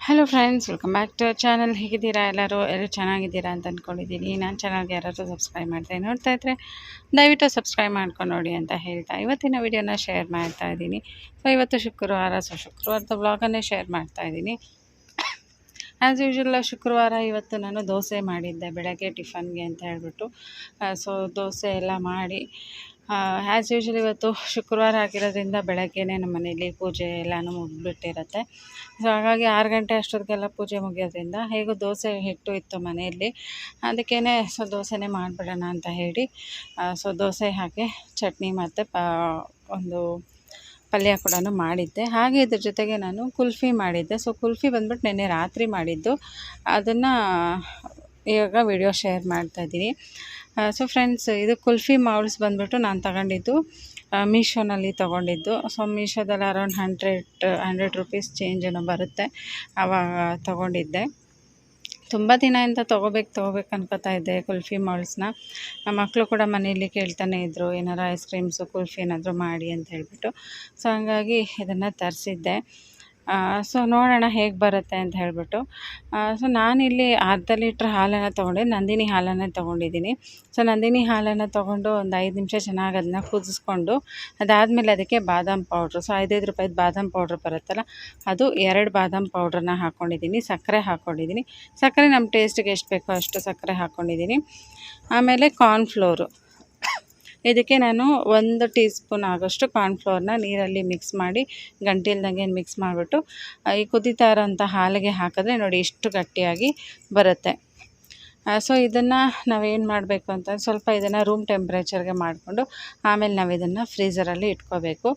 Hello friends welcome back to channel ಹೇಗಿದ್ದೀರಾ ಎಲ್ಲರೂ? ಎಲ್ಲರೂ ಚೆನ್ನಾಗಿದ್ದೀರಾ ಅಂತ ಅಂದ್ಕೊಂಡಿದ್ದೀನಿ ನಾನು ಚಾನಲ್ಗೆ ಯಾರಾದರೂ ಸಬ್ಸ್ಕ್ರೈಬ್ ಮಾಡ್ತಾ ನೋಡ್ತಾ ಇದ್ದರೆ ದಯವಿಟ್ಟು ಸಬ್ಸ್ಕ್ರೈಬ್ ಮಾಡ್ಕೊಂಡು ನೋಡಿ ಅಂತ ಹೇಳ್ತಾ ಇವತ್ತಿನ ವಿಡಿಯೋನ ಶೇರ್ ಮಾಡ್ತಾ ಇದ್ದೀನಿ. ಸೊ ಇವತ್ತು ಶುಕ್ರವಾರ. ಸೊ ಶುಕ್ರವಾರದ ಬ್ಲಾಗನ್ನೇ ಶೇರ್ ಮಾಡ್ತಾ ಇದ್ದೀನಿ. ಆ್ಯಸ್ ಯೂಶ್ವಲ್ ಶುಕ್ರವಾರ ಇವತ್ತು ನಾನು ದೋಸೆ ಮಾಡಿದ್ದೆ ಬೆಳಗ್ಗೆ ಟಿಫನ್ಗೆ ಅಂತ ಹೇಳಿಬಿಟ್ಟು. ಸೊ ದೋಸೆ ಎಲ್ಲ ಮಾಡಿ ಆ್ಯಸ್ ಯೂಶ್ವಲ್ ಇವತ್ತು ಶುಕ್ರವಾರ ಆಗಿರೋದ್ರಿಂದ ಬೆಳಗ್ಗೆನೇ ನಮ್ಮ ಮನೇಲಿ ಪೂಜೆ ಎಲ್ಲನೂ ಮುಗಿದ್ಬಿಟ್ಟಿರುತ್ತೆ. ಸೊ ಹಾಗಾಗಿ ಆರು ಗಂಟೆ ಅಷ್ಟೊತ್ತಿಗೆಲ್ಲ ಪೂಜೆ ಮುಗಿಯೋದ್ರಿಂದ ಹೇಗೂ ದೋಸೆ ಹಿಟ್ಟು ಇತ್ತು ಮನೆಯಲ್ಲಿ. ಅದಕ್ಕೇ ಸೊ, ದೋಸೆನೇ ಮಾಡಿಬಿಡೋಣ ಅಂತ ಹೇಳಿ ಸೊ, ದೋಸೆ ಹಾಕಿ ಚಟ್ನಿ ಮತ್ತು ಪ, ಒಂದು ಪಲ್ಯ ಕೂಡ ಮಾಡಿದ್ದೆ. ಹಾಗೆ ಇದ್ರ ಜೊತೆಗೆ ನಾನು ಕುಲ್ಫಿ ಮಾಡಿದ್ದೆ. ಸೊ ಕುಲ್ಫಿ ಬಂದ್ಬಿಟ್ಟು ನೆನ್ನೆ ರಾತ್ರಿ ಮಾಡಿದ್ದು. ಅದನ್ನು ಇವಾಗ ವಿಡಿಯೋ ಶೇರ್ ಮಾಡ್ತಾಯಿದ್ದೀನಿ ಸೊ ಫ್ರೆಂಡ್ಸ್ ಇದು ಕುಲ್ಫಿ ಮೌಲ್ಸ್ ಬಂದ್ಬಿಟ್ಟು ನಾನು ತಗೊಂಡಿದ್ದು. ಮೀಶೋನಲ್ಲಿ ತೊಗೊಂಡಿದ್ದು. ಸೊ ಮೀಶೋದಲ್ಲಿ around hundred hundred rupees change ಏನೋ ಬರುತ್ತೆ. ಆವಾಗ ತೊಗೊಂಡಿದ್ದೆ. ತುಂಬ ದಿನದಿಂದ ತೊಗೋಬೇಕು ತೊಗೋಬೇಕು ಅನ್ಕೋತಾ ಇದ್ದೆ ಕುಲ್ಫಿ ಮಾಲ್ಸ್ನ ನಮ್ಮ ಮಕ್ಕಳು ಕೂಡ ಮನೆಯಲ್ಲಿ ಕೇಳ್ತಾನೆ ಇದ್ದರು ಏನಾರು ಐಸ್ ಕ್ರೀಮ್ಸು ಕುಲ್ಫಿ ಏನಾದರೂ ಮಾಡಿ ಅಂತ ಹೇಳಿಬಿಟ್ಟು. ಸೊ ಹಂಗಾಗಿ ಇದನ್ನು ತರಿಸಿದ್ದೆ. ಸೊ ನೋಡೋಣ ಹೇಗೆ ಬರುತ್ತೆ ಅಂತ ಹೇಳಿಬಿಟ್ಟು. ಸೊ ನಾನಿಲ್ಲಿ ಅರ್ಧ ಲೀಟ್ರ್ ಹಾಲನ್ನು ತೊಗೊಂಡೆ, ನಂದಿನಿ ಹಾಲನ್ನು ತೊಗೊಂಡಿದ್ದೀನಿ. ಸೊ ನಂದಿನಿ ಹಾಲನ್ನು ತೊಗೊಂಡು ಒಂದು ಐದು ನಿಮಿಷ ಚೆನ್ನಾಗಿ ಅದನ್ನ ಕುದಿಸ್ಕೊಂಡು, ಅದಾದಮೇಲೆ ಅದಕ್ಕೆ ಬಾದಾಮ್ ಪೌಡ್ರು ಸೊ ಐದೈದು ರೂಪಾಯಿದು ಬಾದಾಮ್ ಪೌಡ್ರ್ ಬರುತ್ತಲ್ಲ, ಅದು ಎರಡು ಬಾದಾಮ್ ಪೌಡ್ರನ್ನ ಹಾಕ್ಕೊಂಡಿದ್ದೀನಿ ಸಕ್ಕರೆ ಹಾಕ್ಕೊಂಡಿದ್ದೀನಿ ಸಕ್ಕರೆ ನಮ್ಮ ಟೇಸ್ಟಿಗೆ ಎಷ್ಟು ಬೇಕೋ ಅಷ್ಟು ಸಕ್ಕರೆ ಹಾಕ್ಕೊಂಡಿದ್ದೀನಿ ಆಮೇಲೆ ಕಾರ್ನ್ಫ್ಲೋರು ಇದಕ್ಕೆ ನಾನು ಒಂದು ಟೀ ಸ್ಪೂನ್ ಆಗೋಷ್ಟು ಕಾರ್ನ್ಫ್ಲೋರ್ನ ನೀರಲ್ಲಿ ಮಿಕ್ಸ್ ಮಾಡಿ ಗಂಟಿಲ್ದಂಗೆ ಮಿಕ್ಸ್ ಮಾಡಿಬಿಟ್ಟು ಈ ಕುದಿತಾ ಇರೋಂಥ ಹಾಲಿಗೆ ಹಾಕಿದ್ರೆ ನೋಡಿ ಇಷ್ಟು ಗಟ್ಟಿಯಾಗಿ ಬರುತ್ತೆ. ಸೊ ಇದನ್ನು ನಾವೇನು ಮಾಡಬೇಕು ಅಂತ ಸ್ವಲ್ಪ ಇದನ್ನು ರೂಮ್ ಟೆಂಪ್ರೇಚರ್ಗೆ ಮಾಡಿಕೊಂಡು ಆಮೇಲೆ ನಾವು ಇದನ್ನು ಫ್ರೀಝರಲ್ಲಿ ಇಟ್ಕೋಬೇಕು.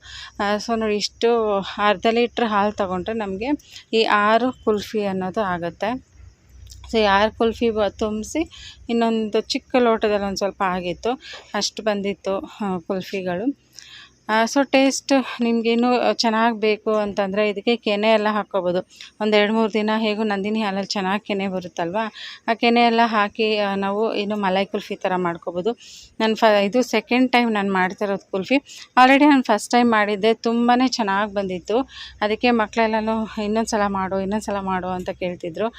ಸೊ ನೋಡಿ ಇಷ್ಟು ಅರ್ಧ ಲೀಟ್ರ್ ಹಾಲು ತಗೊಂಡ್ರೆ ನಮಗೆ ಈ ಆರು ಕುಲ್ಫಿ ಅನ್ನೋದು ಆಗುತ್ತೆ. ಸೊ ಯಾರು ಕುಲ್ಫಿ ಬ ತುಂಬಿಸಿ ಇನ್ನೊಂದು ಚಿಕ್ಕ ಲೋಟದಲ್ಲಿ ಒಂದು ಸ್ವಲ್ಪ ಆಗಿತ್ತು. ಅಷ್ಟು ಬಂದಿತ್ತು ಕುಲ್ಫಿಗಳು. ಸೊ ಟೇಸ್ಟ್ ನಿಮಗೇನು ಚೆನ್ನಾಗಿ ಬೇಕು ಅಂತಂದರೆ ಇದಕ್ಕೆ ಕೆನೆ ಎಲ್ಲ ಹಾಕ್ಕೋಬೋದು. ಒಂದು ಎರಡು ಮೂರು ದಿನ ಹೇಗೂ ನಂದಿನಿ ಹಾಲಲ್ಲಿ ಚೆನ್ನಾಗಿ ಕೆನೆ ಬರುತ್ತಲ್ವ? ಆ ಕೆನೆ ಎಲ್ಲ ಹಾಕಿ ನಾವು ಏನು ಮಲೈ ಕುಲ್ಫಿ ಥರ ಮಾಡ್ಕೋಬೋದು. ನಾನು ಇದು ಸೆಕೆಂಡ್ ಟೈಮ್ ನಾನು ಮಾಡ್ತಿರೋದು ಕುಲ್ಫಿ. ಆಲ್ರೆಡಿ ನಾನು ಫಸ್ಟ್ ಟೈಮ್ ಮಾಡಿದ್ದೆ ತುಂಬಾ ಚೆನ್ನಾಗಿ ಬಂದಿತ್ತು. ಅದಕ್ಕೆ ಮಕ್ಕಳೆಲ್ಲನೂ ಇನ್ನೊಂದು ಸಲ ಮಾಡು ಇನ್ನೊಂದು ಸಲ ಮಾಡು ಅಂತ ಕೇಳ್ತಿದ್ರು.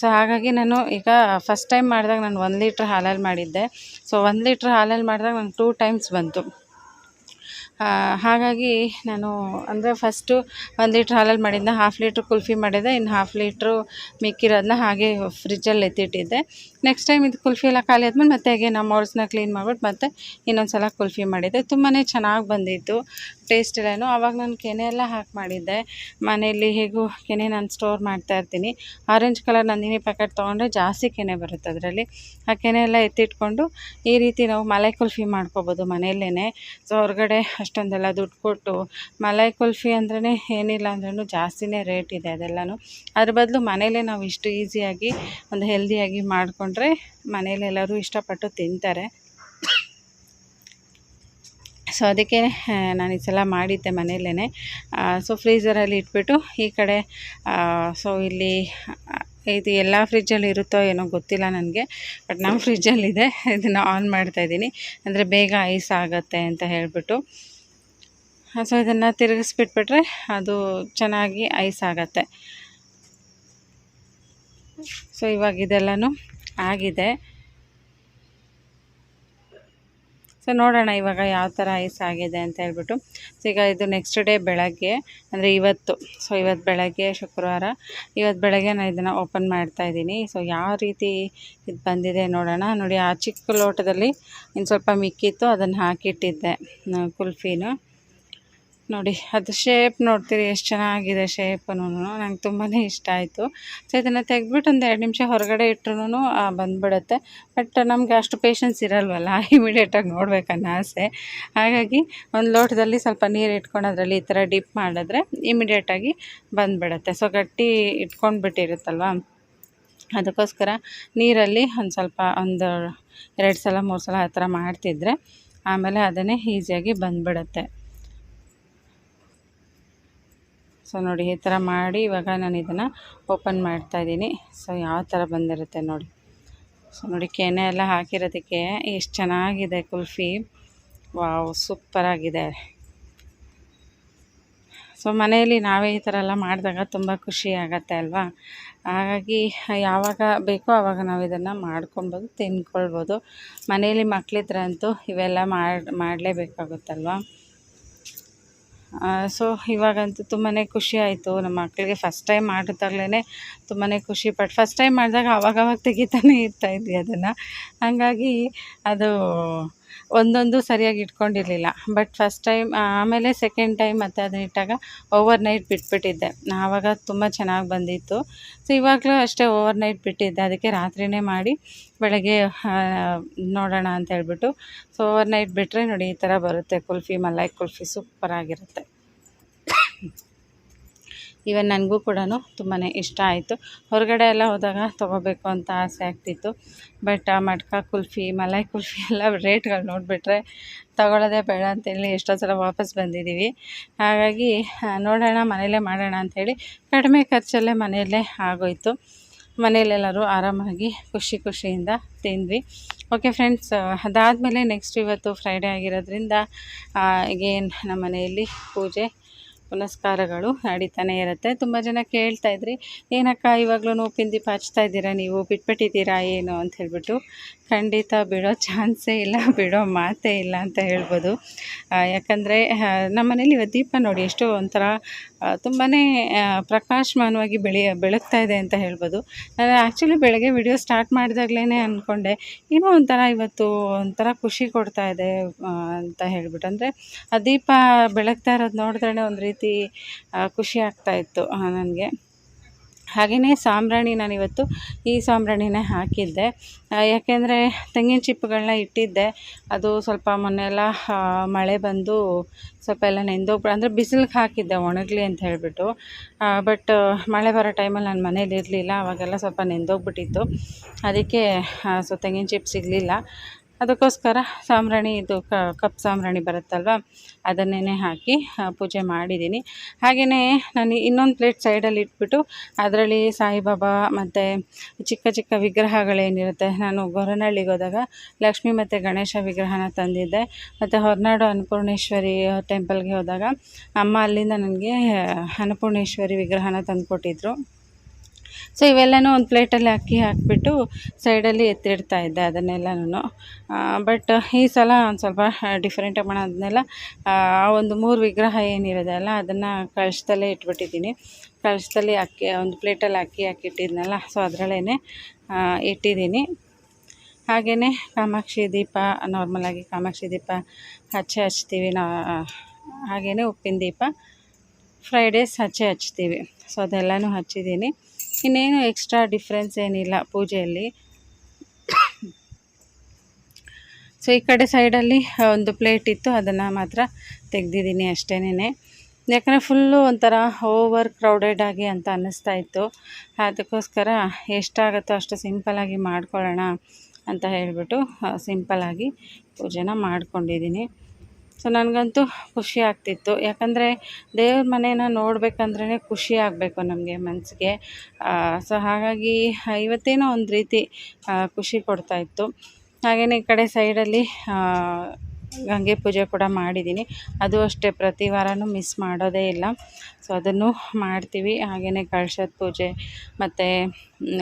ಸೊ ಹಾಗಾಗಿ ನಾನು ಈಗ ಫಸ್ಟ್ ಟೈಮ್ ಮಾಡಿದಾಗ ನಾನು ಒಂದು ಲೀಟ್ರ್ ಹಾಲಲ್ಲಿ ಮಾಡಿದ್ದೆ. ಸೊ ಒಂದು ಲೀಟ್ರ್ ಹಾಲಲ್ಲಿ ಮಾಡಿದಾಗ ನಂಗೆ ಟೂ ಟೈಮ್ಸ್ ಬಂತು. ಹಾಗಾಗಿ ನಾನು ಅಂದರೆ ಫಸ್ಟು ಒಂದು ಲೀಟ್ರ್ ಹಾಲಲ್ಲಿ ಮಾಡಿದ್ದೆ ಹಾಫ್ ಲೀಟ್ರ್ ಕುಲ್ಫಿ ಮಾಡಿದ್ದೆ ಇನ್ನು ಹಾಫ್ ಲೀಟ್ರು ಮಿಕ್ಕಿರೋದನ್ನ ಹಾಗೆ ಫ್ರಿಜ್ಜಲ್ಲಿ ಎತ್ತಿಟ್ಟಿದ್ದೆ. ನೆಕ್ಸ್ಟ್ ಟೈಮ್ ಇದು ಕುಲ್ಫಿ ಎಲ್ಲ ಖಾಲಿ ಆದ್ಮೇಲೆ ಮತ್ತೆ ಹಾಗೆ ನಮ್ಮ ಮೋಲ್ಸ್ನ ಕ್ಲೀನ್ ಮಾಡ್ಬಿಟ್ಟು ಮತ್ತೆ ಇನ್ನೊಂದು ಸಲ ಕುಲ್ಫಿ ಮಾಡಿದ್ದೆ ತುಂಬಾ ಚೆನ್ನಾಗಿ ಬಂದಿತ್ತು ಟೇಸ್ಟ್ ಎಲ್ಲನೂ ಆವಾಗ ನಾನು ಕೆನೆ ಎಲ್ಲ ಹಾಕಿ ಮಾಡಿದ್ದೆ. ಮನೆಯಲ್ಲಿ ಹೇಗೂ ಕೆನೆ ನಾನು ಸ್ಟೋರ್ ಮಾಡ್ತಾ ಇರ್ತೀನಿ. ಆರೆಂಜ್ ಕಲರ್ ನಂದಿನಿ ಪ್ಯಾಕೆಟ್ ತೊಗೊಂಡ್ರೆ ಜಾಸ್ತಿ ಕೆನೆ ಬರುತ್ತೆ ಅದರಲ್ಲಿ. ಆ ಕೆನೆ ಎಲ್ಲ ಎತ್ತಿಟ್ಕೊಂಡು ಈ ರೀತಿ ನಾವು ಮಲೆ ಕುಲ್ಫಿ ಮಾಡ್ಕೊಬೋದು ಮನೆಯಲ್ಲೇ ಸೊ ಹೊರಗಡೆ ಅಷ್ಟೊಂದೆಲ್ಲ ದುಡ್ಡು ಕೊಟ್ಟು ಮಲೈ ಕುಲ್ಫಿ ಅಂದ್ರೇ ಏನಿಲ್ಲ ಅಂದ್ರೂ ಜಾಸ್ತಿನೇ ರೇಟ್ ಇದೆ ಅದೆಲ್ಲನೂ. ಅದ್ರ ಬದಲು ಮನೇಲೇ ನಾವು ಇಷ್ಟು ಈಸಿಯಾಗಿ ಒಂದು ಹೆಲ್ದಿಯಾಗಿ ಮಾಡಿಕೊಂಡ್ರೆ ಮನೇಲಿ ಎಲ್ಲರೂ ಇಷ್ಟಪಟ್ಟು ತಿಂತಾರೆ. ಸೊ ಅದಕ್ಕೆ ನಾನು ಈ ಸಲ ಮಾಡಿದ್ದೆ ಮನೆಯಲ್ಲೇ ಸೊ ಫ್ರೀಝರಲ್ಲಿ ಇಟ್ಬಿಟ್ಟು ಈ ಕಡೆ ಸೊ ಇಲ್ಲಿ ಇದು ಎಲ್ಲ ಫ್ರಿಜ್ಜಲ್ಲಿ ಇರುತ್ತೋ ಏನೋ ಗೊತ್ತಿಲ್ಲ ನನಗೆ ಬಟ್ ನಮ್ಮ ಫ್ರಿಜ್ಜಲ್ಲಿದೆ ಇದನ್ನು ಆನ್ ಮಾಡ್ತಾಯಿದ್ದೀನಿ ಅಂದರೆ ಬೇಗ ಐಸ್ ಆಗುತ್ತೆ ಅಂತ ಹೇಳಿಬಿಟ್ಟು. ಸೊ ಇದನ್ನು ತಿರುಗಿಸ್ಬಿಟ್ಬಿಟ್ರೆ ಅದು ಚೆನ್ನಾಗಿ ಐಸ್ ಆಗತ್ತೆ. ಸೊ ಇವಾಗ ಇದೆಲ್ಲನೂ ಆಗಿದೆ. ಸೊ ನೋಡೋಣ ಇವಾಗ ಯಾವ ಥರ ಐಸ್ ಆಗಿದೆ ಅಂತ ಹೇಳ್ಬಿಟ್ಟು. ಸೊ ಈಗ ಇದು ನೆಕ್ಸ್ಟ್ ಡೇ ಬೆಳಗ್ಗೆ, ಅಂದರೆ ಇವತ್ತು. ಸೊ ಇವತ್ತು ಬೆಳಗ್ಗೆ, ಶುಕ್ರವಾರ, ಇವತ್ತು ಬೆಳಗ್ಗೆ ನಾನು ಇದನ್ನು ಓಪನ್ ಮಾಡ್ತಾ ಇದ್ದೀನಿ. ಸೊ ಯಾವ ರೀತಿ ಇದು ಬಂದಿದೆ ನೋಡೋಣ. ನೋಡಿ, ಆ ಚಿಕ್ಕ ಲೋಟದಲ್ಲಿ ಇನ್ನು ಸ್ವಲ್ಪ ಮಿಕ್ಕಿತ್ತು, ಅದನ್ನು ಹಾಕಿಟ್ಟಿದ್ದೆ ಕುಲ್ಫಿನೂ. ನೋಡಿ, ಅದು ಶೇಪ್ ನೋಡ್ತೀರಿ ಎಷ್ಟು ಚೆನ್ನಾಗಿದೆ ಶೇಪೂ ನಂಗೆ ತುಂಬಾ ಇಷ್ಟ ಆಯಿತು. ಸೊ ಇದನ್ನು ತೆಗೆದ್ಬಿಟ್ಟು ಒಂದು ಎರಡು ನಿಮಿಷ ಹೊರಗಡೆ ಇಟ್ರೂ ಬಂದ್ಬಿಡುತ್ತೆ. ಬಟ್ ನಮಗೆ ಅಷ್ಟು ಪೇಷನ್ಸ್ ಇರಲ್ವಲ್ಲ ಇಮಿಡಿಯೇಟಾಗಿ ನೋಡ್ಬೇಕನ್ನೋ ಆಸೆ. ಹಾಗಾಗಿ ಒಂದು ಲೋಟದಲ್ಲಿ ಸ್ವಲ್ಪ ನೀರು ಇಟ್ಕೊಂಡು ಅದರಲ್ಲಿ ಈ ಥರ ಡಿಪ್ ಮಾಡಿದ್ರೆ ಇಮಿಡಿಯೇಟಾಗಿ ಬಂದ್ಬಿಡುತ್ತೆ. ಸೊ ಗಟ್ಟಿ ಇಟ್ಕೊಂಡು ಬಿಟ್ಟಿರುತ್ತಲ್ವ ಅದಕ್ಕೋಸ್ಕರ ನೀರಲ್ಲಿ ಒಂದು ಸ್ವಲ್ಪ, ಒಂದು ಎರಡು ಸಲ, ಮೂರು ಸಲ ಆ ಥರ ಮಾಡ್ತಿದ್ರೆ ಆಮೇಲೆ ಅದನ್ನೇ ಈಸಿಯಾಗಿ ಬಂದುಬಿಡುತ್ತೆ. ಸೊ ನೋಡಿ, ಈ ಥರ ಮಾಡಿ ಇವಾಗ ನಾನು ಇದನ್ನು ಓಪನ್ ಮಾಡ್ತಾಯಿದ್ದೀನಿ ಸೊ ಯಾವ ಥರ ಬಂದಿರುತ್ತೆ ನೋಡಿ. ಸೊ ನೋಡಿ, ಕೆನೆ ಎಲ್ಲ ಹಾಕಿರೋದಕ್ಕೆ ಎಷ್ಟು ಚೆನ್ನಾಗಿದೆ ಕುಲ್ಫಿ. ವಾವ್ ಸೂಪರಾಗಿದೆ ಸೊ ಮನೆಯಲ್ಲಿ ನಾವೇ ಈ ಥರ ಎಲ್ಲ ಮಾಡಿದಾಗ ತುಂಬ ಖುಷಿ ಆಗುತ್ತೆ ಅಲ್ವಾ? ಹಾಗಾಗಿ ಯಾವಾಗ ಬೇಕೋ ಆವಾಗ ನಾವು ಇದನ್ನು ಮಾಡ್ಕೊಬೋದು, ತಿನ್ಕೊಳ್ಬೋದು. ಮನೆಯಲ್ಲಿ ಮಕ್ಕಳಿದ್ರಂತೂ ಇವೆಲ್ಲ ಮಾಡಿ, ಮಾಡಲೇಬೇಕಾಗುತ್ತಲ್ವ? ಸೊ ಇವಾಗಂತೂ ತುಂಬಾ ಖುಷಿ ಆಯಿತು. ನಮ್ಮ ಮಕ್ಕಳಿಗೆ ಫಸ್ಟ್ ಟೈಮ್ ಮಾಡಿದಾಗಲೇ ತುಂಬಾ ಖುಷಿ. ಪಟ್ಟು ಫಸ್ಟ್ ಟೈಮ್ ಮಾಡಿದಾಗ ಅವಾಗವಾಗ ತೆಗಿತಾನೆ ಇರ್ತಾಯಿದ್ವಿ ಅದನ್ನು. ಹಾಗಾಗಿ ಅದು ಒಂದೊಂದು ಸರಿಯಾಗಿ ಇಟ್ಕೊಂಡಿರಲಿಲ್ಲ. ಬಟ್ ಫಸ್ಟ್ ಟೈಮ್ ಆಮೇಲೆ ಸೆಕೆಂಡ್ ಟೈಮ್ ಮತ್ತು ಅದನ್ನ ಇಟ್ಟಾಗ ಓವರ್ ನೈಟ್ ಬಿಟ್ಬಿಟ್ಟಿದ್ದೆ ಆವಾಗ ತುಂಬ ಚೆನ್ನಾಗಿ ಬಂದಿತ್ತು. ಸೊ ಇವಾಗಲೂ ಅಷ್ಟೇ ಓವರ್ ನೈಟ್ ಬಿಟ್ಟಿದ್ದೆ. ಅದಕ್ಕೆ ರಾತ್ರಿಯೇ ಮಾಡಿ ಬೆಳಗ್ಗೆ ನೋಡೋಣ ಅಂತ ಹೇಳ್ಬಿಟ್ಟು. ಸೊ ಓವರ್ ನೈಟ್ ಬಿಟ್ಟರೆ ನೋಡಿ ಈ ಥರ ಬರುತ್ತೆ. ಕುಲ್ಫಿ ಮಲೈ ಕುಲ್ಫಿ ಸೂಪರಾಗಿರುತ್ತೆ. ಈವನ್ ನನಗೂ ಕೂಡ ತುಂಬಾ ಇಷ್ಟ ಆಯಿತು. ಹೊರಗಡೆ ಎಲ್ಲ ಹೋದಾಗ ತೊಗೋಬೇಕು ಅಂತ ಆಸೆ ಆಗ್ತಿತ್ತು. ಬಟ್ ಮಟ್ಕ ಕುಲ್ಫಿ ಮಲೈ ಕುಲ್ಫಿ ಎಲ್ಲ ರೇಟ್ಗಳು ನೋಡಿಬಿಟ್ರೆ ತಗೊಳ್ಳೋದೇ ಬೇಡ ಅಂತೇಳಿ ಎಷ್ಟೋ ಸಲ ವಾಪಸ್ ಬಂದಿದ್ದೀವಿ. ಹಾಗಾಗಿ ನೋಡೋಣ, ಮನೆಯಲ್ಲೇ ಮಾಡೋಣ ಅಂಥೇಳಿ ಕಡಿಮೆ ಖರ್ಚಲ್ಲೇ ಮನೆಯಲ್ಲೇ ಆಗೋಯಿತು. ಮನೆಯಲ್ಲೆಲ್ಲರೂ ಆರಾಮಾಗಿ ಖುಷಿ ಖುಷಿಯಿಂದ ತಿಂದ್ವಿ. ಓಕೆ ಫ್ರೆಂಡ್ಸ್, ಅದಾದಮೇಲೆ ನೆಕ್ಸ್ಟ್ ಇವತ್ತು ಫ್ರೈಡೇ ಆಗಿರೋದ್ರಿಂದ ಈಗೇನು ನಮ್ಮ ಮನೆಯಲ್ಲಿ ಪೂಜೆ ಪುನಸ್ಕಾರಗಳು ನಡೀತಾನೆ ಇರುತ್ತೆ. ತುಂಬ ಜನ ಕೇಳ್ತಾಯಿದ್ರಿ ಏನಕ್ಕ ಇವಾಗಲೂ ಪಿಂದಿ ಪಾಚ್ತಾ ಇದ್ದೀರಾ, ನೀವು ಬಿಟ್ಬಿಟ್ಟಿದ್ದೀರಾ, ಏನು ಅಂತ ಹೇಳ್ಬಿಟ್ಟು, ಖಂಡಿತ ಬಿಡೋ ಚಾನ್ಸೇ ಇಲ್ಲ, ಬಿಡೋ ಮಾತೇ ಇಲ್ಲ ಅಂತ ಹೇಳ್ಬೋದು. ಯಾಕಂದರೆ ನಮ್ಮ ಮನೇಲಿ ಇವತ್ತು ದೀಪ ನೋಡಿ ಎಷ್ಟೋ ಒಂಥರ ತುಂಬಾ ಪ್ರಕಾಶಮಾನವಾಗಿ ಬೆಳೆಯ, ಬೆಳಗ್ತಾ ಇದೆ ಅಂತ ಹೇಳ್ಬೋದು. ನಾನು ಆ್ಯಕ್ಚುಲಿ ಬೆಳಗ್ಗೆ ವಿಡಿಯೋ ಸ್ಟಾರ್ಟ್ ಮಾಡಿದಾಗಲೇ ಅಂದ್ಕೊಂಡೆ ಏನೋ ಒಂಥರ ಇವತ್ತು ಒಂಥರ ಖುಷಿ ಕೊಡ್ತಾ ಇದೆ ಅಂತ ಹೇಳ್ಬಿಟ್ಟು. ಅಂದರೆ, ಆ ದೀಪ ಬೆಳಗ್ತಾ ಇರೋದು ನೋಡಿದ್ರೆ ಒಂದು ರೀತಿ ಖುಷಿ ಆಗ್ತಾಯಿತ್ತು ನನಗೆ. ಹಾಗೆಯೇ ಸಾಂಬ್ರಾಣಿ ನಾನಿವತ್ತು ಈ ಸಾಂಬ್ರಾಣಿನೇ ಹಾಕಿದ್ದೆ. ಯಾಕೆಂದರೆ ತೆಂಗಿನ ಚಿಪ್ಪುಗಳನ್ನ ಇಟ್ಟಿದ್ದೆ. ಅದು ಸ್ವಲ್ಪ ಮೊನ್ನೆ ಎಲ್ಲ ಮಳೆ ಬಂದು ಸ್ವಲ್ಪ ಎಲ್ಲ ನೆಂದೋಗಿ ಅಂದರೆ ಬಿಸಿಲಿಗೆ ಹಾಕಿದ್ದೆ, ಒಣಗಲಿ ಅಂತ ಹೇಳಿಬಿಟ್ಟು. ಬಟ್ ಮಳೆ ಬರೋ ಟೈಮಲ್ಲಿ ನಾನು ಮನೇಲಿ ಇರಲಿಲ್ಲ ಅವಾಗೆಲ್ಲ ಸ್ವಲ್ಪ ನೆಂದೋಗ್ಬಿಟ್ಟಿತ್ತು. ಅದಕ್ಕೆ ಸೊ ತೆಂಗಿನ ಚಿಪ್ ಸಿಗಲಿಲ್ಲ. ಅದಕ್ಕೋಸ್ಕರ ಸಾಂಬ್ರಾಣಿ, ಇದು ಕಪ್ ಸಾಂಬ್ರಾಣಿ ಬರುತ್ತಲ್ವ? ಅದನ್ನೇ ಹಾಕಿ ಪೂಜೆ ಮಾಡಿದ್ದೀನಿ. ಹಾಗೆಯೇ ನಾನು ಇನ್ನೊಂದು ಪ್ಲೇಟ್ ಸೈಡಲ್ಲಿ ಇಟ್ಬಿಟ್ಟು, ಅದರಲ್ಲಿ ಸಾಯಿಬಾಬಾ ಮತ್ತು ಚಿಕ್ಕ ಚಿಕ್ಕ ವಿಗ್ರಹಗಳೇನಿರುತ್ತೆ, ನಾನು ಗೊರನಹಳ್ಳಿಗೆ ಹೋದಾಗ ಲಕ್ಷ್ಮಿ ಮತ್ತು ಗಣೇಶ ವಿಗ್ರಹನ ತಂದಿದ್ದೆ. ಮತ್ತು ಹೊರನಾಡು ಅನ್ನಪೂರ್ಣೇಶ್ವರಿ ಟೆಂಪಲ್ಗೆ ಹೋದಾಗ ಅಮ್ಮ ಅಲ್ಲಿಂದ ನನಗೆ ಅನ್ನಪೂರ್ಣೇಶ್ವರಿ ವಿಗ್ರಹನ ತಂದುಕೊಟ್ಟಿದ್ರು. ಸೊ ಇವೆಲ್ಲನೂ ಒಂದು ಪ್ಲೇಟಲ್ಲಿ ಅಕ್ಕಿ ಹಾಕಿಬಿಟ್ಟು ಸೈಡಲ್ಲಿ ಎತ್ತಿಡ್ತಾ ಇದ್ದೆ ಅದನ್ನೆಲ್ಲನೂ ಬಟ್ ಈ ಸಲ ಒಂದು ಸ್ವಲ್ಪ ಡಿಫ್ರೆಂಟಾಗಿ ಮಾಡೋದನ್ನೆಲ್ಲ ಆ ಒಂದು ಮೂರು ವಿಗ್ರಹ ಏನಿರೋದೆ ಅಲ್ಲ, ಅದನ್ನು ಕಳಶದಲ್ಲೇ ಇಟ್ಬಿಟ್ಟಿದ್ದೀನಿ. ಕಳಶದಲ್ಲಿ ಅಕ್ಕಿ ಒಂದು ಪ್ಲೇಟಲ್ಲಿ ಅಕ್ಕಿ ಹಾಕಿಟ್ಟಿದ್ನಲ್ಲ ಸೊ ಅದರಲ್ಲೇ ಇಟ್ಟಿದ್ದೀನಿ. ಹಾಗೆಯೇ ಕಾಮಾಕ್ಷಿ ದೀಪ ನಾರ್ಮಲಾಗಿ ಕಾಮಾಕ್ಷಿ ದೀಪ ಹಚ್ಚಿ ಹಚ್ತೀವಿ ನಾ ಹಾಗೆಯೇ ಉಪ್ಪಿನ ದೀಪ. ಫ್ರೈಡೇಸ್ ಹಚ್ಚೆ ಹಚ್ತೀವಿ. ಸೊ ಅದೆಲ್ಲನೂ ಹಚ್ಚಿದ್ದೀನಿ. ಇನ್ನೇನು ಎಕ್ಸ್ಟ್ರಾ ಡಿಫ್ರೆನ್ಸ್ ಏನಿಲ್ಲ ಪೂಜೆಯಲ್ಲಿ. ಸೊ ಈ ಕಡೆ ಸೈಡಲ್ಲಿ ಒಂದು ಪ್ಲೇಟ್ ಇತ್ತು. ಅದನ್ನು ಮಾತ್ರ ತೆಗೆದಿದ್ದೀನಿ ಅಷ್ಟೇನೆ ಯಾಕಂದರೆ ಫುಲ್ಲು ಒಂಥರ ಓವರ್ ಕ್ರೌಡೆಡ್ ಆಗಿ ಅಂತ ಅನ್ನಿಸ್ತಾ ಇತ್ತು. ಅದಕ್ಕೋಸ್ಕರ ಎಷ್ಟಾಗುತ್ತೋ ಅಷ್ಟು ಸಿಂಪಲಾಗಿ ಮಾಡ್ಕೊಳ್ಳೋಣ ಅಂತ ಹೇಳಿಬಿಟ್ಟು ಸಿಂಪಲಾಗಿ ಪೂಜೆನ ಮಾಡ್ಕೊಂಡಿದ್ದೀನಿ. ಸೊ ನನಗಂತೂ ಖುಷಿ ಆಗ್ತಿತ್ತು. ಯಾಕಂದರೆ ದೇವ್ರ ಮನೇನ ನೋಡ್ಬೇಕಂದ್ರೇ ಖುಷಿ ಆಗಬೇಕು ನಮಗೆ ಮನಸ್ಸಿಗೆ ಸೊ ಹಾಗಾಗಿ ಇವತ್ತೇನೋ ಒಂದು ರೀತಿ ಖುಷಿ ಕೊಡ್ತಾಯಿತ್ತು ಹಾಗೆಯೇ ಈ ಕಡೆ ಸೈಡಲ್ಲಿ ಗಂಗೆ ಪೂಜೆ ಕೂಡ ಮಾಡಿದ್ದೀನಿ. ಅದು ಅಷ್ಟೇ, ಪ್ರತಿ ವಾರವೂ ಮಿಸ್ ಮಾಡೋದೇ ಇಲ್ಲ. ಸೊ ಅದನ್ನು ಮಾಡ್ತೀವಿ. ಹಾಗೆಯೇ ಕಳಶದ ಪೂಜೆ, ಮತ್ತು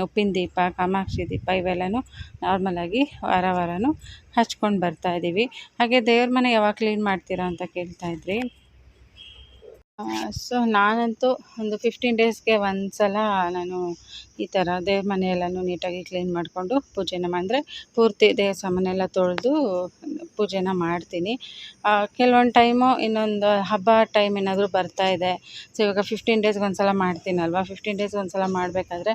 ಉಪ್ಪಿನ ದೀಪ, ಕಾಮಾಕ್ಷಿ ದೀಪ ಇವೆಲ್ಲನೂ ನಾರ್ಮಲಾಗಿ ವಾರ ವಾರವೂ ಹಚ್ಕೊಂಡು ಬರ್ತಾಯಿದ್ದೀವಿ ಹಾಗೆ ದೇವ್ರ ಮನೆ ಯಾವಾಗ ಕ್ಲೀನ್ ಮಾಡ್ತೀರಾ ಅಂತ ಕೇಳ್ತಾಯಿದ್ರಿ ಸೊ ನಾನಂತೂ ಒಂದು ಫಿಫ್ಟೀನ್ ಡೇಸ್ಗೆ ಒಂದು ಸಲ ನಾನು ಈ ಥರ ದೇವ್ರ ಮನೆಯೆಲ್ಲನೂ ನೀಟಾಗಿ ಕ್ಲೀನ್ ಮಾಡಿಕೊಂಡು ಪೂಜೆನ ಅಂದರೆ ಪೂರ್ತಿ ದೇವ್ರ ಸಾಮಾನೆಲ್ಲ ತೊಳೆದು ಪೂಜೆನ ಮಾಡ್ತೀನಿ. ಕೆಲವೊಂದು ಟೈಮು ಇನ್ನೊಂದು ಹಬ್ಬ ಟೈಮ್ ಏನಾದರೂ ಬರ್ತಾ ಇದೆ. ಸೊ ಇವಾಗ ಫಿಫ್ಟೀನ್ ಡೇಸ್ಗೆ ಒಂದು ಸಲ ಮಾಡ್ತೀನಲ್ವ? ಫಿಫ್ಟೀನ್ ಡೇಸ್ಗೆ ಒಂದು ಸಲ ಮಾಡಬೇಕಾದ್ರೆ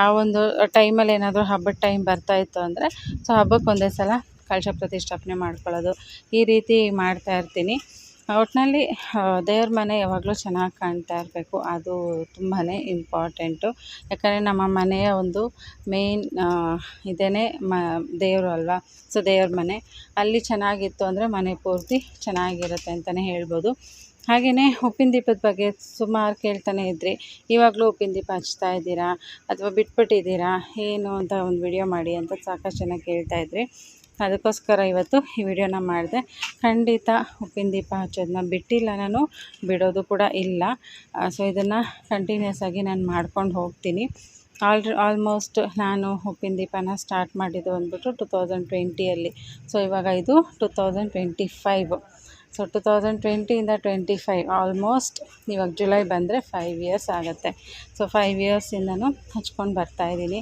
ಆ ಒಂದು ಟೈಮಲ್ಲಿ ಏನಾದರೂ ಹಬ್ಬದ ಟೈಮ್ ಬರ್ತಾಯಿತ್ತು ಅಂದರೆ ಸೊ ಹಬ್ಬಕ್ಕೆ ಒಂದೇ ಸಲ ಕಳಶ ಪ್ರತಿಷ್ಠಾಪನೆ ಮಾಡ್ಕೊಳ್ಳೋದು. ಈ ರೀತಿ ಮಾಡ್ತಾಯಿರ್ತೀನಿ ಒಟ್ಟಿನಲ್ಲಿ ದೇವ್ರ ಮನೆ ಯಾವಾಗಲೂ ಚೆನ್ನಾಗಿ ಕಾಣ್ತಾ ಇರಬೇಕು. ಅದು ತುಂಬಾ ಇಂಪಾರ್ಟೆಂಟು ಯಾಕಂದರೆ ನಮ್ಮ ಮನೆಯ ಒಂದು ಮೇಯ್ನ್ ಇದೇ ಮ, ದೇವರು ಅಲ್ವಾ? ಸೊ ದೇವ್ರ ಮನೆ. ಅಲ್ಲಿ ಚೆನ್ನಾಗಿತ್ತು ಅಂದರೆ ಮನೆ ಪೂರ್ತಿ ಚೆನ್ನಾಗಿರುತ್ತೆ ಅಂತಲೇ ಹೇಳ್ಬೋದು. ಹಾಗೆಯೇ ಉಪ್ಪಿನ ದೀಪದ ಬಗ್ಗೆ ಸುಮಾರು ಕೇಳ್ತಾನೆ ಇದ್ರಿ. ಇವಾಗಲೂ ಉಪ್ಪಿನ ದೀಪ ಹಚ್ತಾ ಇದ್ದೀರಾ? ಅಥವಾ ಬಿಟ್ಬಿಟ್ಟಿದ್ದೀರಾ? ಏನು ಅಂತ ಒಂದು ವಿಡಿಯೋ ಮಾಡಿ ಅಂತ ಸಾಕಷ್ಟು ಜನ ಕೇಳ್ತಾಯಿದ್ರಿ ಅದಕ್ಕೋಸ್ಕರ ಇವತ್ತು ಈ ವಿಡಿಯೋನ ಮಾಡಿದೆ. ಖಂಡಿತ ಉಪ್ಪಿನ ದೀಪ ಹಚ್ಚೋದನ್ನ ಬಿಟ್ಟಿಲ್ಲ ನಾನು, ಬಿಡೋದು ಕೂಡ ಇಲ್ಲ. ಸೊ ಇದನ್ನು ಕಂಟಿನ್ಯೂಸ್ ಆಗಿ ನಾನು ಮಾಡ್ಕೊಂಡು ಹೋಗ್ತೀನಿ. ಆಲ್ ಆಲ್ಮೋಸ್ಟ್ ನಾನು ಉಪ್ಪಿನ ದೀಪನ ಸ್ಟಾರ್ಟ್ ಮಾಡಿದ್ದು ಬಂದುಬಿಟ್ಟು ಟು ತೌಸಂಡ್ ಟ್ವೆಂಟಿಯಲ್ಲಿ ಸೊ ಇವಾಗ ಇದು two thousand twenty five so two thousand ಟ್ವೆಂಟಿಯಿಂದ twenty five almost ಇವಾಗ ಜುಲೈ ಬಂದರೆ ಫೈವ್ ಇಯರ್ಸ್ ಆಗುತ್ತೆ. ಸೊ ಫೈವ್ ಇಯರ್ಸಿಂದನೂ ಹಚ್ಕೊಂಡು ಬರ್ತಾಯಿದ್ದೀನಿ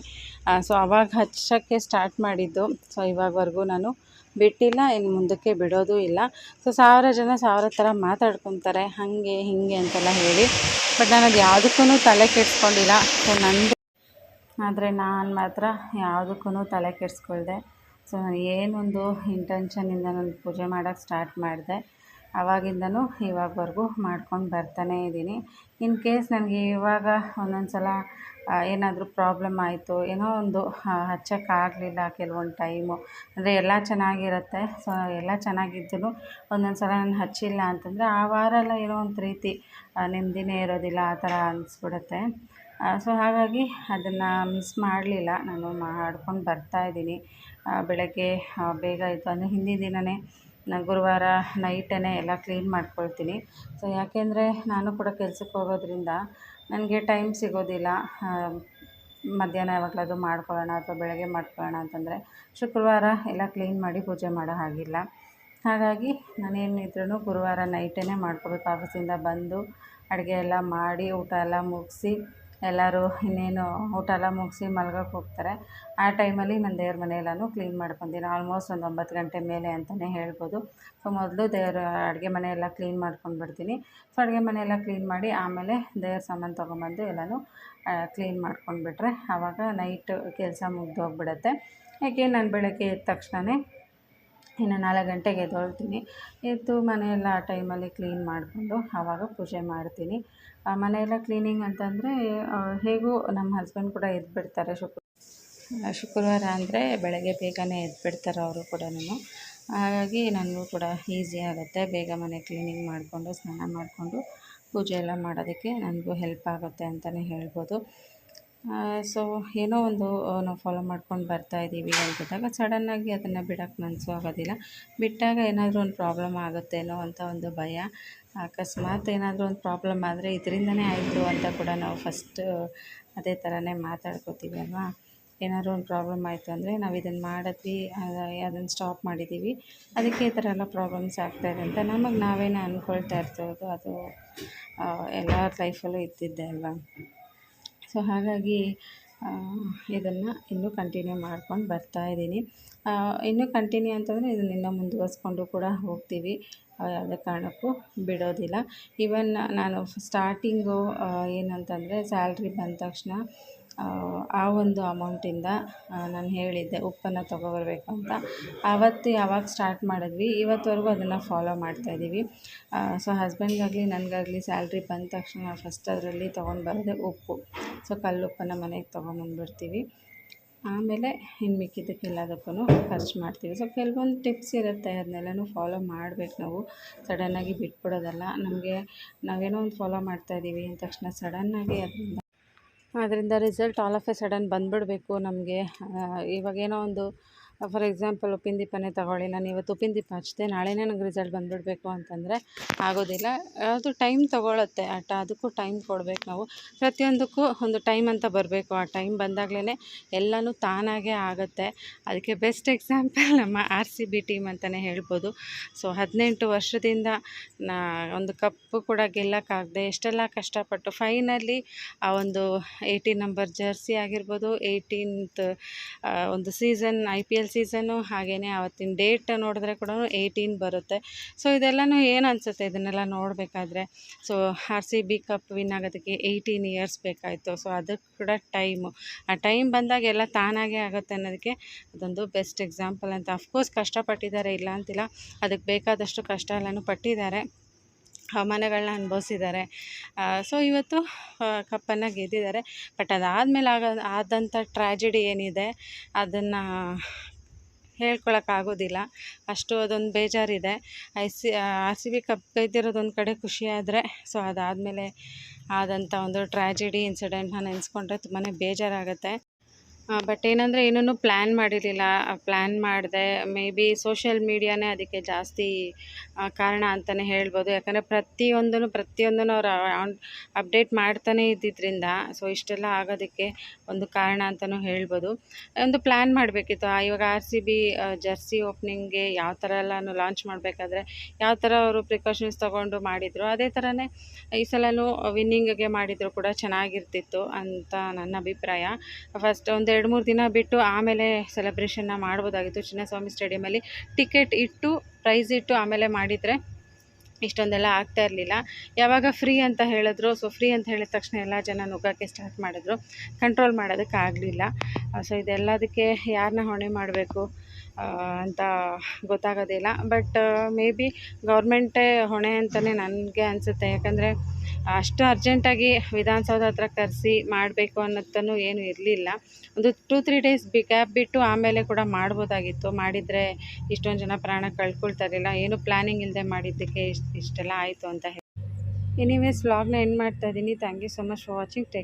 ಸೊ ಅವಾಗ ಹಚ್ಚೋಕ್ಕೆ ಸ್ಟಾರ್ಟ್ ಮಾಡಿದ್ದು. ಸೊ ಇವಾಗವರೆಗೂ ನಾನು ಬಿಟ್ಟಿಲ್ಲ, ಇನ್ನು ಮುಂದಕ್ಕೆ ಬಿಡೋದು ಇಲ್ಲ. ಸೊ ಸಾವಿರ ಜನ ಸಾವಿರ ಥರ ಮಾತಾಡ್ಕೊತಾರೆ, ಹಾಗೆ, ಹೀಗೆ ಅಂತೆಲ್ಲ ಹೇಳಿ. ಬಟ್ ನಾನು ಅದು ಯಾವುದಕ್ಕೂ ತಲೆ ಕೆಡಿಸ್ಕೊಂಡಿಲ್ಲ. ಸೊ ನಂದು ಆದರೆ ನಾನು ಮಾತ್ರ ಯಾವುದಕ್ಕೂ ತಲೆ ಕೆಡಿಸ್ಕೊಳ್ದೆ. ಸೊ ಏನೊಂದು ಇಂಟೆನ್ಷನಿಂದ ನಾನು ಪೂಜೆ ಮಾಡೋಕ್ಕೆ ಸ್ಟಾರ್ಟ್ ಮಾಡಿದೆ. ಆವಾಗಿಂದನೂ ಇವಾಗವರೆಗೂ ಮಾಡ್ಕೊಂಡು ಬರ್ತಾನೇ ಇದ್ದೀನಿ. ಇನ್ ಕೇಸ್ ನನಗೆ ಇವಾಗ ಒಂದೊಂದು ಸಲ ಏನಾದರೂ ಪ್ರಾಬ್ಲಮ್ ಆಯಿತು, ಏನೋ ಒಂದು ಹಚ್ಚೋಕ್ಕಾಗಲಿಲ್ಲ ಕೆಲವೊಂದು ಟೈಮು ಅಂದರೆ ಎಲ್ಲ ಚೆನ್ನಾಗಿರುತ್ತೆ. ಸೊ ಎಲ್ಲ ಚೆನ್ನಾಗಿದ್ದು ಒಂದೊಂದು ಸಲ ನಾನು ಹಚ್ಚಿಲ್ಲ ಅಂತಂದರೆ ಆ ವಾರ ಎಲ್ಲ ಏನೋ ಒಂದು ರೀತಿ ನೆಮ್ಮದಿನೇ ಇರೋದಿಲ್ಲ, ಆ ಥರ ಅನಿಸ್ಬಿಡುತ್ತೆ. ಸೊ ಹಾಗಾಗಿ ಅದನ್ನು ಮಿಸ್ ಮಾಡಲಿಲ್ಲ. ನಾನು ಮಾಡ್ಕೊಂಡು ಬರ್ತಾಯಿದ್ದೀನಿ ಬೆಳಗ್ಗೆ ಬೇಗ ಇತ್ತು ಅಂದರೆ ಹಿಂದಿನ ದಿನವೇ ನಾನು ಗುರುವಾರ ನೈಟೇ ಎಲ್ಲ ಕ್ಲೀನ್ ಮಾಡ್ಕೊಳ್ತೀನಿ. ಸೊ ಯಾಕೆಂದರೆ ನಾನು ಕೂಡ ಕೆಲ್ಸಕ್ಕೆ ಹೋಗೋದ್ರಿಂದ ನನಗೆ ಟೈಮ್ ಸಿಗೋದಿಲ್ಲ ಮಧ್ಯಾಹ್ನ ಯಾವಾಗಲಾದ್ರೂ ಮಾಡ್ಕೊಳ್ಳೋಣ ಅಥವಾ ಬೆಳಗ್ಗೆ ಮಾಡ್ಕೊಳ್ಳೋಣ ಅಂತಂದರೆ ಶುಕ್ರವಾರ ಎಲ್ಲ ಕ್ಲೀನ್ ಮಾಡಿ ಪೂಜೆ ಮಾಡೋ ಹಾಗಿಲ್ಲ. ಹಾಗಾಗಿ ನಾನೇನಿದ್ರೂ ಗುರುವಾರ ನೈಟೇ ಮಾಡ್ಕೋಬೇಕು. ಆಫೀಸಿಂದ ಬಂದು ಅಡುಗೆ ಎಲ್ಲ ಮಾಡಿ ಊಟ ಎಲ್ಲ ಮುಗಿಸಿ ಎಲ್ಲರೂ ಇನ್ನೇನು ಊಟ ಎಲ್ಲ ಮುಗಿಸಿ ಮಲ್ಗೋಕೆ ಹೋಗ್ತಾರೆ. ಆ ಟೈಮಲ್ಲಿ ನಾನು ದೇವ್ರ ಮನೆ ಎಲ್ಲನೂ ಕ್ಲೀನ್ ಮಾಡ್ಕೊತೀನಿ. ಆಲ್ಮೋಸ್ಟ್ ಒಂದು ಒಂಬತ್ತು ಗಂಟೆ ಮೇಲೆ ಅಂತಲೇ ಹೇಳ್ಬೋದು. ಸೊ, ಮೊದಲು ದೇವ್ರ ಅಡುಗೆ ಮನೆ ಎಲ್ಲ ಕ್ಲೀನ್ ಮಾಡ್ಕೊಂಡು ಬಿಡ್ತೀನಿ. ಸೊ, ಅಡುಗೆ ಮನೆ ಎಲ್ಲ ಕ್ಲೀನ್ ಮಾಡಿ ಆಮೇಲೆ ದೇವ್ರ ಸಾಮಾನು ತೊಗೊಂಬಂದು ಎಲ್ಲನೂ ಕ್ಲೀನ್ ಮಾಡ್ಕೊಂಡ್ಬಿಟ್ರೆ ಆವಾಗ ನೈಟ್ ಕೆಲಸ ಮುಗ್ದೋಗ್ಬಿಡತ್ತೆ. ಯಾಕೆ, ನಾನು ಬೆಳಗ್ಗೆ ಎದ್ದ ತಕ್ಷಣವೇ ಇನ್ನು ನಾಲ್ಕು ಗಂಟೆಗೆ ಎದ್ದೇಳ್ತೀನಿ. ಎದ್ದು ಮನೆಯೆಲ್ಲ ಆ ಟೈಮಲ್ಲಿ ಕ್ಲೀನ್ ಮಾಡಿಕೊಂಡು ಆವಾಗ ಪೂಜೆ ಮಾಡ್ತೀನಿ. ಮನೆಯೆಲ್ಲ ಕ್ಲೀನಿಂಗ್ ಅಂತಂದರೆ ಹೇಗೂ ನಮ್ಮ ಹಸ್ಬೆಂಡ್ ಕೂಡ ಎದ್ದುಬಿಡ್ತಾರೆ ಶುಕ್ರ, ಶುಕ್ರವಾರ ಅಂದರೆ ಬೆಳಗ್ಗೆ ಬೇಗನೆ ಎದ್ದುಬಿಡ್ತಾರೆ ಅವರು ಕೂಡ ಹಾಗಾಗಿ ನನಗೂ ಕೂಡ ಈಸಿ ಆಗುತ್ತೆ. ಬೇಗ ಮನೆ ಕ್ಲೀನಿಂಗ್ ಮಾಡಿಕೊಂಡು, ಸ್ನಾನ ಮಾಡಿಕೊಂಡು ಪೂಜೆ ಎಲ್ಲ ಮಾಡೋದಕ್ಕೆ ನನಗೂ ಹೆಲ್ಪ್ ಆಗುತ್ತೆ ಅಂತಲೇ ಹೇಳ್ಬೋದು. ಸೊ ಏನೋ ಒಂದು ನಾವು ಫಾಲೋ ಮಾಡ್ಕೊಂಡು ಬರ್ತಾಯಿದ್ದೀವಿ ಅಂತಿದ್ದಾಗ ಸಡನ್ನಾಗಿ ಅದನ್ನು ಬಿಡೋಕ್ಕೆ ಮನಸ್ಸು ಆಗೋದಿಲ್ಲ. ಬಿಟ್ಟಾಗ ಏನಾದರೂ ಒಂದು ಪ್ರಾಬ್ಲಮ್ ಆಗುತ್ತೇನೋ ಅಂತ ಒಂದು ಭಯ. ಅಕಸ್ಮಾತ್ ಏನಾದರೂ ಒಂದು ಪ್ರಾಬ್ಲಮ್ ಆದರೆ ಇದರಿಂದನೇ ಆಯಿತು ಅಂತ ಕೂಡ ನಾವು ಫಸ್ಟ್ ಅದೇ ಥರನೇ ಮಾತಾಡ್ಕೋತೀವಿ ಅಲ್ವಾ? ಏನಾದರೂ ಒಂದು ಪ್ರಾಬ್ಲಮ್ ಆಯಿತು ಅಂದರೆ ನಾವು ಇದನ್ನು ಮಾಡಿದ್ವಿ ಅದನ್ನು ಸ್ಟಾಪ್ ಮಾಡಿದ್ದೀವಿ ಅದಕ್ಕೆ ಈ ಥರ ಎಲ್ಲ ಪ್ರಾಬ್ಲಮ್ಸ್ ಆಗ್ತಾಯಿದೆ ಅಂತ ನಮಗೆ ನಾವೇನೇ ಅಂದ್ಕೊಳ್ತಾ ಇರ್ತಿರೋದು ಅದು ಎಲ್ಲ ಲೈಫಲ್ಲೂ ಇದ್ದಿದ್ದೆ ಅಲ್ವಾ? ಸೊ ಹಾಗಾಗಿ ಇದನ್ನು ಇನ್ನೂ ಕಂಟಿನ್ಯೂ ಮಾಡ್ಕೊಂಡು ಬರ್ತಾ ಇದ್ದೀನಿ. ಇನ್ನೂ ಕಂಟಿನ್ಯೂ ಅಂತಂದರೆ ಇದನ್ನ ಇನ್ನೂ ಮುಂದುವರ್ಸ್ಕೊಂಡು ಕೂಡ ಹೋಗ್ತೀವಿ. ಯಾವುದೇ ಕಾರಣಕ್ಕೂ ಬಿಡೋದಿಲ್ಲ. ಈವನ್ ನಾನು ಸ್ಟಾರ್ಟಿಂಗು ಏನಂತಂದರೆ ಸ್ಯಾಲ್ರಿ ಬಂದ ತಕ್ಷಣ ಆ ಒಂದು ಅಮೌಂಟಿಂದ ನಾನು ಹೇಳಿದ್ದೆ ಉಪ್ಪನ್ನು ತೊಗೊಬರ್ಬೇಕು ಅಂತ. ಆವತ್ತು ಯಾವಾಗ ಸ್ಟಾರ್ಟ್ ಮಾಡಿದ್ವಿ, ಇವತ್ತುವರೆಗೂ ಅದನ್ನು ಫಾಲೋ ಮಾಡ್ತಾಯಿದ್ದೀವಿ ಸೊ ಹಸ್ಬೆಂಡ್ಗಾಗಲಿ ನನಗಾಗಲಿ ಸ್ಯಾಲ್ರಿ ಬಂದ ತಕ್ಷಣ ಫಸ್ಟ್ ಅದರಲ್ಲಿ ತೊಗೊಂಡು ಉಪ್ಪು. ಸೊ ಕಲ್ಲುಪ್ಪನ್ನು ಮನೆಗೆ ತೊಗೊಂಬಂದ್ಬಿಡ್ತೀವಿ. ಆಮೇಲೆ ಇನ್ನು ಮಿಕ್ಕಿದ್ದಕ್ಕೆಲ್ಲದಕ್ಕೂ ಖರ್ಚು ಮಾಡ್ತೀವಿ. ಸೊ ಕೆಲವೊಂದು ಟಿಪ್ಸ್ ಇರುತ್ತೆ ಅದನ್ನೆಲ್ಲನೂ ಫಾಲೋ ಮಾಡಬೇಕು ನಾವು. ಸಡನ್ನಾಗಿ ಬಿಟ್ಬಿಡೋದಲ್ಲ, ನಮಗೆ ನಾವೇನೋ ಒಂದು ಫಾಲೋ ಮಾಡ್ತಾಯಿದ್ದೀವಿ ಅಂದ ತಕ್ಷಣ ಸಡನ್ನಾಗಿ ಅದರಿಂದ ಅದರಿಂದ result all of a sudden ಬಂದುಬಿಡ್ಬೇಕು ನಮಗೆ. ಇವಾಗೇನೋ ಒಂದು ಫಾರ್ ಎಕ್ಸಾಂಪಲ್ ಉಪ್ಪಿನ ದೀಪನೇ ತಗೊಳ್ಳಿ ನಾನು ಇವತ್ತು ಉಪ್ಪಿನ ದೀಪ ಹಚ್ಚಿದೆ ನಾಳೆನೇ ನನಗೆ ರಿಸಲ್ಟ್ ಬಂದುಬಿಡ್ಬೇಕು ಅಂತಂದರೆ ಆಗೋದಿಲ್ಲ. ಅದು ಟೈಮ್ ತೊಗೊಳತ್ತೆ ಆಟ, ಅದಕ್ಕೂ ಟೈಮ್ ಕೊಡಬೇಕು ನಾವು. ಪ್ರತಿಯೊಂದಕ್ಕೂ ಒಂದು ಟೈಮ್ ಅಂತ ಬರಬೇಕು. ಆ ಟೈಮ್ ಬಂದಾಗಲೇ ಎಲ್ಲನೂ ತಾನಾಗೇ ಆಗುತ್ತೆ. ಅದಕ್ಕೆ ಬೆಸ್ಟ್ ಎಕ್ಸಾಂಪಲ್ ನಮ್ಮ ಆರ್ ಸಿ ಬಿ ಟೀಮ್ ಅಂತಲೇ ಹೇಳ್ಬೋದು. ಸೊ ಹದಿನೆಂಟು ವರ್ಷದಿಂದ ನಾ ಒಂದು ಕಪ್ಪು ಕೂಡ ಗೆಲ್ಲಕ್ಕಾಗದೆ ಎಷ್ಟೆಲ್ಲ ಕಷ್ಟಪಟ್ಟು ಫೈನಲಿ ಆ ಒಂದು ಏಯ್ಟೀನ್ ನಂಬರ್ ಜರ್ಸಿ ಆಗಿರ್ಬೋದು ಏಯ್ಟೀನ್ತ್ ಒಂದು season I P L season ಹಾಗೆಯೇ ಆವತ್ತಿನ ಡೇಟ್ ನೋಡಿದ್ರೆ ಕೂಡ ಏಯ್ಟೀನ್ ಬರುತ್ತೆ. ಸೊ ಇದೆಲ್ಲನೂ ಏನು ಅನಿಸುತ್ತೆ? ಇದನ್ನೆಲ್ಲ ನೋಡಬೇಕಾದ್ರೆ so R C B cup win ಆಗೋದಕ್ಕೆ ಏಯ್ಟೀನ್ ಇಯರ್ಸ್ ಬೇಕಾಯಿತು. ಸೊ ಅದಕ್ಕೆ ಕೂಡ ಟೈಮು ಆ ಟೈಮ್ ಬಂದಾಗ ಎಲ್ಲ ತಾನಾಗೇ ಆಗುತ್ತೆ ಅನ್ನೋದಕ್ಕೆ ಅದೊಂದು ಬೆಸ್ಟ್ ಎಕ್ಸಾಂಪಲ್ ಅಂತ. ಅಫ್ಕೋರ್ಸ್ ಕಷ್ಟಪಟ್ಟಿದ್ದಾರೆ, ಇಲ್ಲ ಅಂತಿಲ್ಲ. ಅದಕ್ಕೆ ಬೇಕಾದಷ್ಟು ಕಷ್ಟ ಎಲ್ಲನೂ ಪಟ್ಟಿದ್ದಾರೆ. ಹವಾಮಾನಗಳನ್ನ ಅನುಭವಿಸಿದ್ದಾರೆ. ಸೊ ಇವತ್ತು ಕಪ್ಪನ್ನು ಗೆದ್ದಿದ್ದಾರೆ. ಬಟ್ ಅದಾದಮೇಲೆ ಆಗ, ಆದಂಥ ಟ್ರ್ಯಾಜಿಡಿ ಏನಿದೆ? ಅದನ್ನು ಹೇಳ್ಕೊಳಕ್ಕಾಗೋದಿಲ್ಲ ಅಷ್ಟು ಅದೊಂದು ಬೇಜಾರಿದೆ. I C R C B cup ಗೆದ್ದಿರೋದು ಒಂದು ಕಡೆ ಖುಷಿಯಾದರೆ, ಸೊ ಅದಾದಮೇಲೆ ಆದಂಥ ಒಂದು ಟ್ರ್ಯಾಜಿಡಿ ಇನ್ಸಿಡೆಂಟ್ನ ನೆನೆಸ್ಕೊಂಡ್ರೆ ತುಂಬಾ ಬೇಜಾರಾಗುತ್ತೆ. ಬಟ್ ಏನಂದರೆ ಏನೂ ಪ್ಲ್ಯಾನ್ ಮಾಡಿರಲಿಲ್ಲ. ಪ್ಲ್ಯಾನ್ ಮಾಡಿದೆ ಮೇ ಬಿ ಸೋಷಿಯಲ್ ಮೀಡಿಯಾನೇ ಅದಕ್ಕೆ ಜಾಸ್ತಿ ಕಾರಣ ಅಂತಲೇ ಹೇಳ್ಬೋದು. ಯಾಕಂದರೆ ಪ್ರತಿಯೊಂದೂ ಪ್ರತಿಯೊಂದನ್ನು ಅವ್ರು ಅಪ್ಡೇಟ್ ಮಾಡ್ತಾನೇ ಇದ್ದಿದ್ದರಿಂದ ಸೊ ಇಷ್ಟೆಲ್ಲ ಆಗೋದಕ್ಕೆ ಒಂದು ಕಾರಣ ಅಂತಲೂ ಹೇಳ್ಬೋದು. ಒಂದು ಪ್ಲ್ಯಾನ್ ಮಾಡಬೇಕಿತ್ತು. ಇವಾಗ ಆರ್ ಸಿ ಬಿ ಜರ್ಸಿ ಓಪನಿಂಗ್ಗೆ ಯಾವ ಥರ ಎಲ್ಲನೂ ಲಾಂಚ್ ಮಾಡಬೇಕಾದ್ರೆ, ಯಾವ ಥರ ಅವರು ಪ್ರಿಕಾಷನ್ಸ್ ತೊಗೊಂಡು ಮಾಡಿದರು, ಅದೇ ಥರನೇ ಈ ಸಲನೂ ವಿನ್ನಿಂಗ್ಗೆ ಮಾಡಿದರೂ ಕೂಡ ಚೆನ್ನಾಗಿರ್ತಿತ್ತು ಅಂತ ನನ್ನ ಅಭಿಪ್ರಾಯ. ಫಸ್ಟ್ ಒಂದು ಎರಡು ಮೂರು ದಿನ ಬಿಟ್ಟು ಆಮೇಲೆ ಸೆಲೆಬ್ರೇಷನ್ನ ಮಾಡ್ಬೋದಾಗಿತ್ತು. ಚಿನ್ನಸ್ವಾಮಿ ಸ್ಟೇಡಿಯಮಲ್ಲಿ ಟಿಕೆಟ್ ಇಟ್ಟು ಪ್ರೈಸ್ ಇಟ್ಟು ಆಮೇಲೆ ಮಾಡಿದರೆ ಇಷ್ಟೊಂದೆಲ್ಲ ಆಗ್ತಾ ಇರಲಿಲ್ಲ. ಯಾವಾಗ ಫ್ರೀ ಅಂತ ಹೇಳಿದ್ರು ಸೊ ಫ್ರೀ ಅಂತ ಹೇಳಿದ ತಕ್ಷಣ ಎಲ್ಲ ಜನ ನುಗ್ಗಕ್ಕೆ ಸ್ಟಾರ್ಟ್ ಮಾಡಿದ್ರು. ಕಂಟ್ರೋಲ್ ಮಾಡೋದಕ್ಕೆ ಆಗಲಿಲ್ಲ ಸೊ ಇದೆಲ್ಲದಕ್ಕೆ ಯಾರನ್ನ ಹೊಣೆ ಮಾಡಬೇಕು? ಅಂತ ಗೊತ್ತಾಗೋದಿಲ್ಲ. ಬಟ್ ಮೇ ಬಿ ಗೌರ್ಮೆಂಟೇ ಹೊಣೆ ಅಂತಲೇ ನನಗೆ ಅನಿಸುತ್ತೆ. ಯಾಕಂದರೆ ಅಷ್ಟು ಅರ್ಜೆಂಟಾಗಿ ವಿಧಾನಸೌಧ ಹತ್ರ ಕರೆಸಿ ಮಾಡಬೇಕು ಅನ್ನೋದನ್ನು ಏನು ಇರಲಿಲ್ಲ. ಒಂದು ಟೂ ತ್ರೀ ಡೇಸ್ ಬಿ ಗ್ಯಾಪ್ ಬಿಟ್ಟು ಆಮೇಲೆ ಕೂಡ ಮಾಡ್ಬೋದಾಗಿತ್ತು. ಮಾಡಿದರೆ ಇಷ್ಟೊಂದು ಜನ ಪ್ರಾಣ ಕಳ್ಕೊಳ್ತಾ ಇರಲಿಲ್ಲ. ಏನು ಪ್ಲ್ಯಾನಿಂಗ್ ಇಲ್ಲದೆ ಮಾಡಿದ್ದಕ್ಕೆ ಇಷ್ಟು, ಇಷ್ಟೆಲ್ಲ ಆಯಿತು ಅಂತ ಹೇಳಿ. ಎನಿವೇಸ್ ವ್ಲಾಗ್ನ ಎಂಡ್ ಮಾಡ್ತಾ ಇದ್ದೀನಿ. Thank you so much for watching take